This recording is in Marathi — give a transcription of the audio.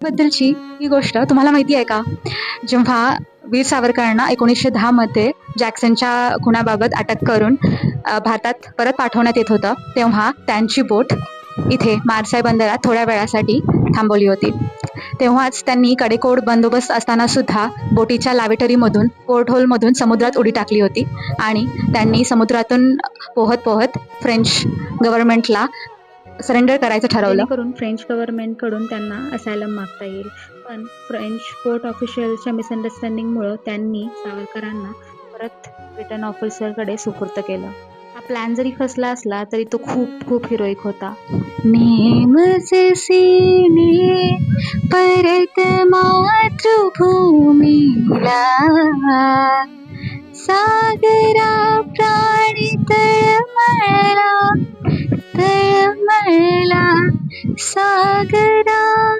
बद्दलची ही गोष्ट तुम्हाला माहिती आहे का? जेव्हा वीर सावरकरांना एकोणीसशे दहामध्ये जॅक्सनच्या खुनाबाबत अटक करून भारतात परत पाठवण्यात येत होतं तेव्हा त्यांची बोट इथे मारसाय बंदरात थोड्या वेळासाठी थांबवली होती. तेव्हाच त्यांनी कडेकोड बंदोबस्त असताना सुद्धा बोटीच्या लावेटरीमधून पोर्ट होलमधून समुद्रात उडी टाकली होती आणि त्यांनी समुद्रातून पोहत पोहत फ्रेंच गव्हर्नमेंटला सरेंडर करायचं ठरवलं. करून फ्रेंच गव्हर्नमेंटकडून त्यांना असायलम मागता येईल. पण फ्रेंच कोर्ट ऑफिशियलच्या मिसअंडरस्टँडिंगमुळं त्यांनी सावरकरांना परत ब्रिटन ऑफिसरकडे सुपूर्त केलं. हा प्लॅन जरी फसला असला तरी तो खूप खूप हिरोईक होता. नेम सीने परत मातृभूमीला सागरा ಸಾಗರ